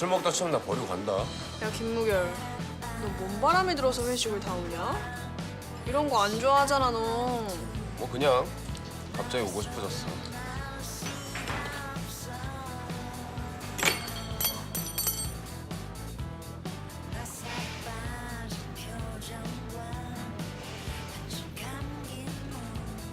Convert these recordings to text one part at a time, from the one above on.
술 먹다 치면 나 버리고 간다. 야 김무결. 너뭔 바람이 들어서 회식을 다 오냐? 이런 거 안 좋아하잖아 너. 뭐 그냥 갑자기 오고 싶어졌어.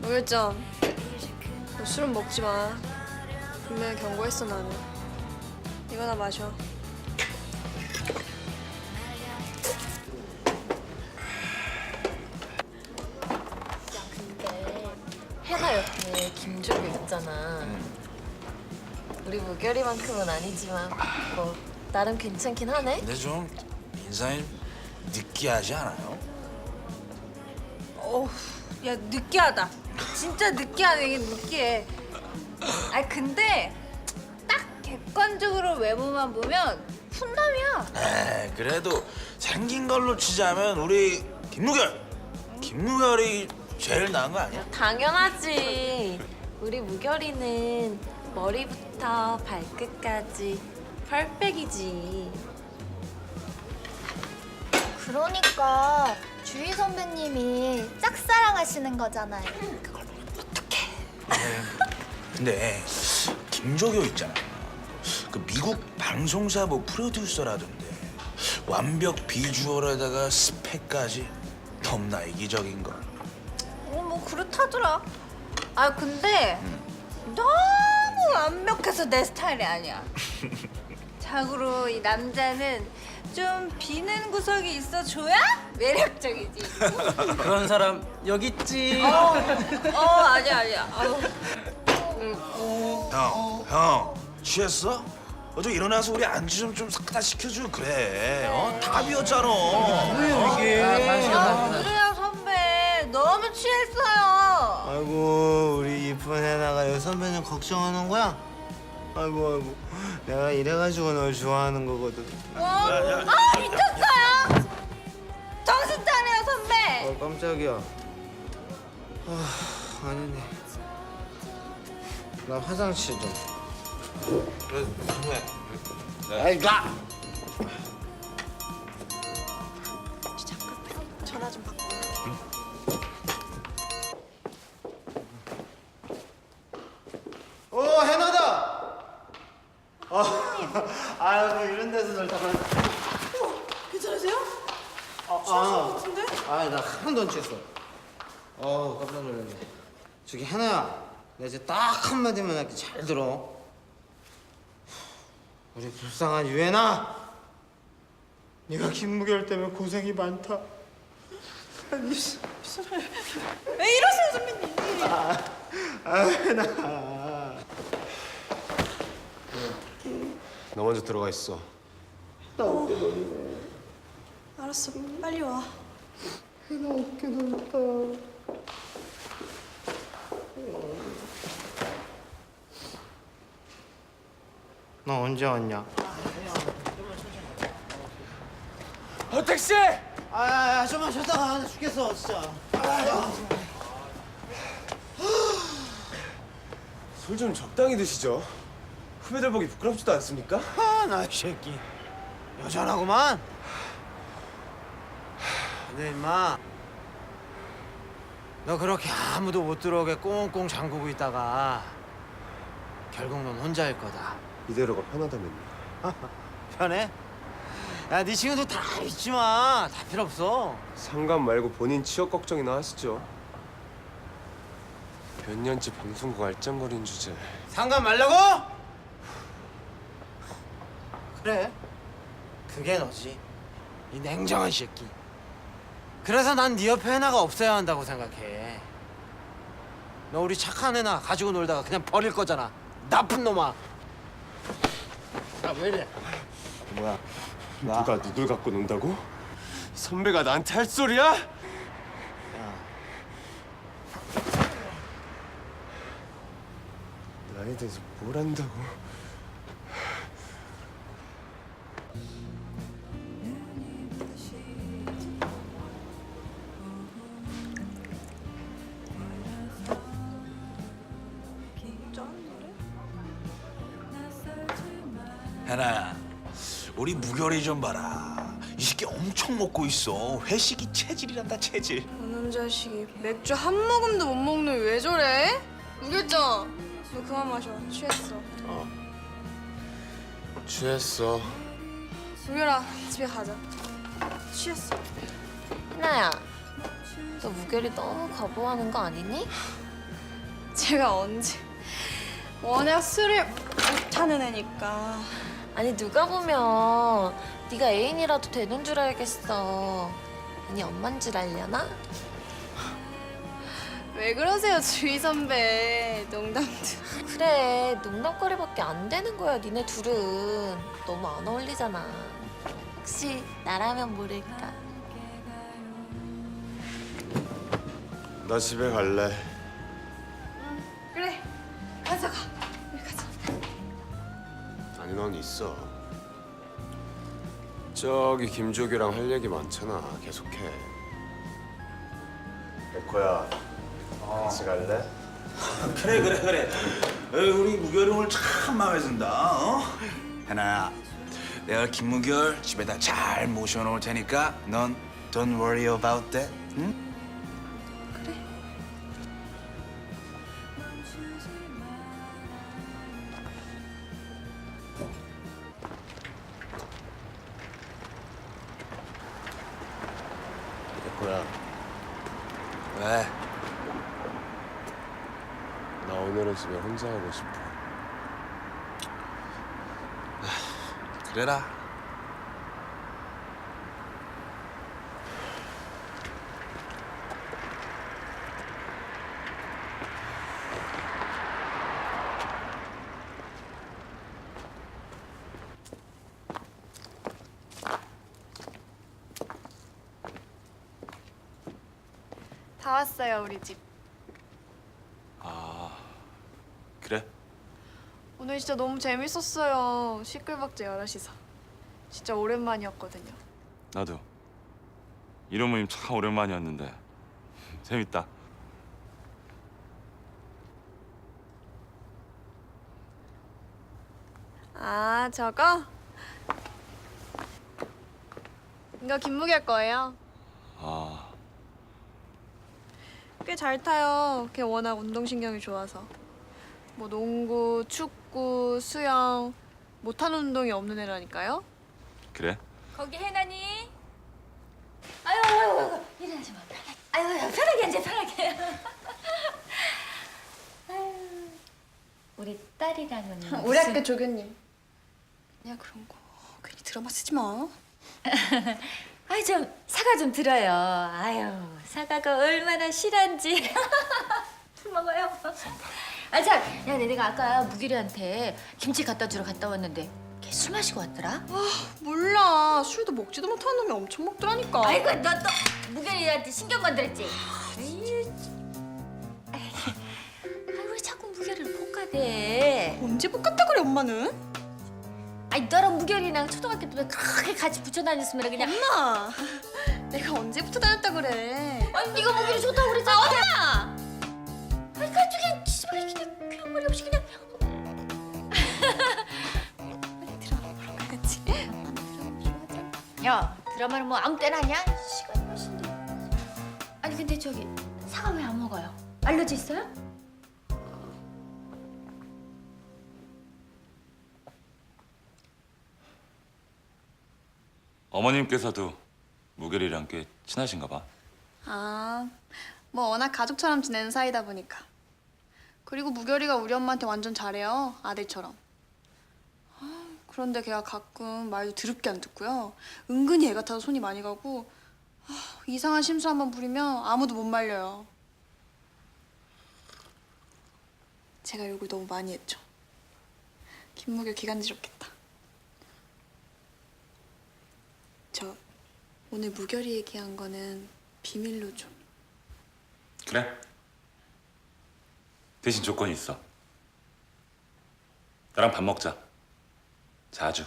노일점 너 술은 먹지 마. 분명히 경고했어 나는. 이거나 마셔 무결이만큼은 아니지만 뭐 나름 괜찮긴 하네. 근데 좀 인상이 느끼하지 않아요? 어우, 야 느끼하다. 진짜 느끼하네. 이게 느끼해. 아 근데 딱 객관적으로 외모만 보면 훈남이야. 에이, 그래도 생긴 걸로 치자면 우리 김무결! 김무결이 제일 나은 거 아니야? 당연하지. 우리 무결이는 머리부터 발끝까지 펄백이지. 그러니까 주희 선배님이 짝사랑하시는 거잖아요. 근데 김조교 있잖아. 그 미국 방송사 뭐 프로듀서라던데 완벽 비주얼에다가 스펙까지 너무나 이기적인 걸. 어, 뭐 그렇다더라. 아 근데 너무 완벽해서 내 스타일이 아니야. 자고로 이 남자는 좀 비는 구석이 있어줘야 매력적이지. 그런 사람 여기 있지. 어, 어 아니야 아니야. 아우. 형, 형 취했어? 어제 일어나서 우리 안주 좀좀 싹다 시켜줘 그래. 어? 다 비었잖아. 아, 선배님 걱정하는 거야? 아이고 아이고 내가 이래가지고 널 좋아하는 거거든 어? 아 미쳤어요. 정신 차려요 선배. 어 깜짝이야 아 아니네 나 화장실 좀 그래, 선배. 아이 가! 나 하나도 안 취했어. 어, 깜짝 놀랐네. 저기 하나야, 나 이제 딱 한마디만 할게 잘 들어. 우리 불쌍한 유애나, 네가 김무결 때문에 고생이 많다. 아니, 씨, 왜 이러세요 선배님? 아, 해나. 너 먼저 들어가 있어 알았어 빨리 와해 나 어깨 놀랐다. 너 언제 왔냐? 어 택시! 아, 좀만 쉬다가 나 죽겠어, 진짜. 술 좀 적당히 드시죠 후배들 보기 부끄럽지도 않습니까? 아, 나이 새끼. 여전하구만. 근데 임마, 너 그렇게 아무도 못 들어오게 꽁꽁 잠그고 있다가 결국 넌 혼자일 거다. 이대로가 편하다면요 편해? 야, 네 친구들 다 믿지 마. 다 필요 없어. 상관 말고 본인 취업 걱정이나 하시죠 몇 년째 방송국 알짱거리는 주제 상관 말라고? 그래. 그게 너지. 이 냉정한 새끼. 그래서 난 네 옆에 해나가 없어야 한다고 생각해. 너 우리 착한 해나 가지고 놀다가 그냥 버릴 거잖아. 나쁜 놈아. 아, 왜 이래? 뭐야? 누가 누굴 갖고 논다고? 선배가 나한테 할 소리야? 나에 대해서 뭘 안다고? 해나야, 우리 무결이 좀 봐라. 이 새끼 엄청 먹고 있어. 회식이 체질이란다 체질. 그놈 자식이 맥주 한 모금도 못 먹는 왜 저래? 우겼죠? 너 그만 마셔. 취했어. 취했어. 우결아 집에 가자. 취했어. 희나야, 너 무결이 너무 거부하는 거 아니니? 제가 언제 워낙 술을 못하는 애니까. 아니 누가 보면 네가 애인이라도 되는 줄 알겠어. 아니 엄만 줄 알려나? 왜 그러세요 주희 선배. 농담도. 그래 농담거리밖에 안 되는 거야 니네 둘은 너무 안 어울리잖아. 혹시 나라면 모를까? 나 집에 갈래. 그래. 가자 가. 넌 있어. 저기 김조규랑 할 얘기 많잖아. 계속해. 에코야. 같이 갈래? 그래 그래 그래. 에이, 우리 무결이 오늘 참 마음에 든다. 어? 해나야, 내가 김무결 집에다 잘 모셔놓을 테니까 넌 don't worry about that. 응? 에코야. 왜? 나 오늘은 집에 혼자 하고 싶어. 그래라. 다 왔어요 우리 집. 그래? 오늘 진짜 너무 재밌었어요. 시끌벅적 여럿이서. 진짜 오랜만이었거든요. 나도 이런 모임 참 오랜만이었는데 재밌다. 아 저거? 이거 김무결 거예요. 아 꽤 잘 타요. 걔 워낙 운동신경이 좋아서. 뭐 농구, 축구, 수영 못하는 운동이 없는 애라니까요. 그래? 거기 해나니? 아유, 아유, 아유, 일어나지 마. 아유, 아유, 편하게 앉아, 편하게. 아유, 우리 딸이랑은 우리 학교 조교님. 그냥 그런 거 괜히 드라마 쓰지 마. 아이 좀 사과 좀 들어요. 아유 사과가 얼마나 실한지. 술 먹어요. 아 참, 야 내가 아까 무길이한테 김치 갖다 주러 갔다 왔는데 걔 술 마시고 왔더라. 몰라. 술도 먹지도 못하는 놈이 엄청 먹더라니까. 아이고 너 또 무길이한테 신경 건드렸지. 아유, 아이고 자꾸 무길이를 볶아대. 언제 볶았다 그래 엄마는? 아니 너랑 무결이랑 초등학교 때 그렇게 같이 붙여 다녔으면 그냥 엄마. 내가 언제부터 다녔다 그래? 아니 네가 무결이 좋다고 그랬잖아 엄마 아니 가족이 집에 그냥 그냥 말이 없이 그냥 그렇지. 야 드라마는 뭐 아무 때나 하냐 시간이 몇인데 아니 근데 저기 사과 왜 안 먹어요 알러지 있어요? 어머님께서도 무결이랑 꽤 친하신가 봐. 아, 뭐 워낙 가족처럼 지내는 사이다 보니까. 그리고 무결이가 우리 엄마한테 완전 잘해요. 아들처럼. 아, 그런데 걔가 가끔 말도 더럽게 안 듣고요. 은근히 애 같아서 손이 많이 가고 아, 이상한 심술 한번 부리면 아무도 못 말려요. 제가 욕을 너무 많이 했죠. 김무결 기간지럽겠다. 저 오늘 무결이 얘기한 거는 비밀로 좀. 그래? 대신 조건이 있어. 나랑 밥 먹자. 자주.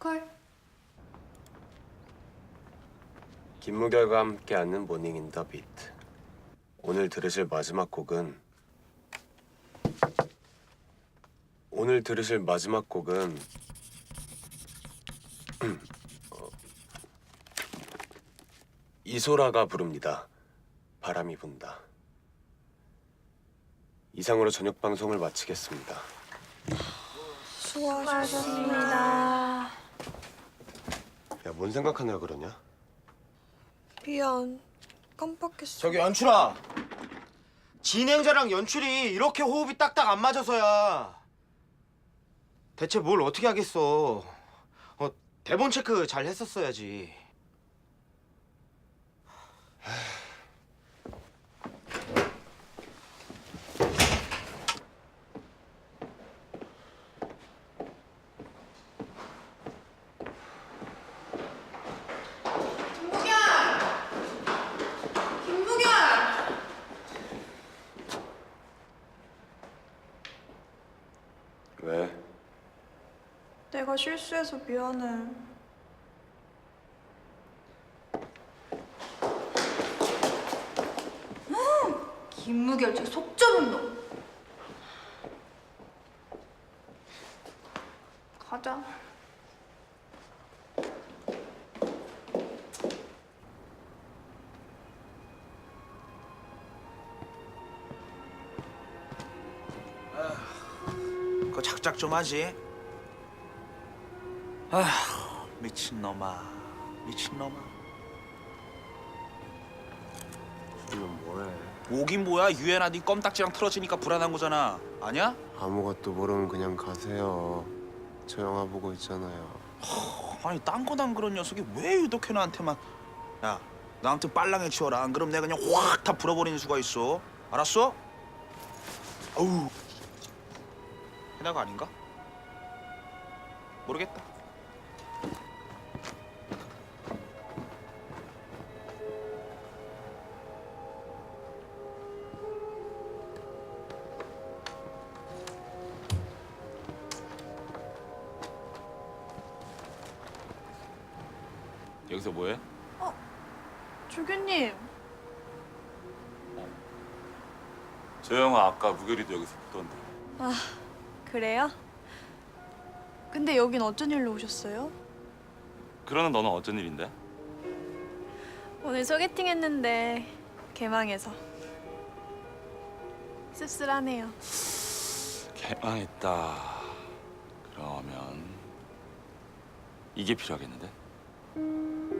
걸. 김무결과 함께 하는 모닝 인 더 비트. 오늘 들으실 마지막 곡은 오늘 들으실 마지막 곡은 이소라가 부릅니다. 바람이 분다. 이상으로 저녁 방송을 마치겠습니다. 수고하셨습니다. 야, 뭔 생각하느라 그러냐? 미안. 깜빡했어. 저기 연출아. 진행자랑 연출이 이렇게 호흡이 딱딱 안 맞아서야. 대체 뭘 어떻게 하겠어. 어, 대본 체크 잘 했었어야지. 왜? 내가 실수해서 미안해. 김무결 쟤속 좁은 놈. 가자. 그거 작작 좀 하지. 아휴 미친놈아 미친놈아. 오긴 뭐야 유엔아 네 껌딱지랑 틀어지니까 불안한 거잖아. 아니야? 아무것도 모르면 그냥 가세요. 저 영화 보고 있잖아요. 아니 딴 거난 그런 녀석이 왜 유독 해 나한테만 야 나한테 빨랑에 치워라 안 그럼 내가 그냥 확 다 불어버리는 수가 있어 알았어? 어우 해나가 아닌가? 모르겠다 여기서 뭐해? 조교님. 저 영화 아까 무결이도 여기서 보던데. 그래요? 근데 여긴 어쩐 일로 오셨어요? 그러는 너는 어쩐 일인데? 오늘 소개팅 했는데 개망해서 씁쓸하네요. 개망했다. 그러면 이게 필요하겠는데? うん。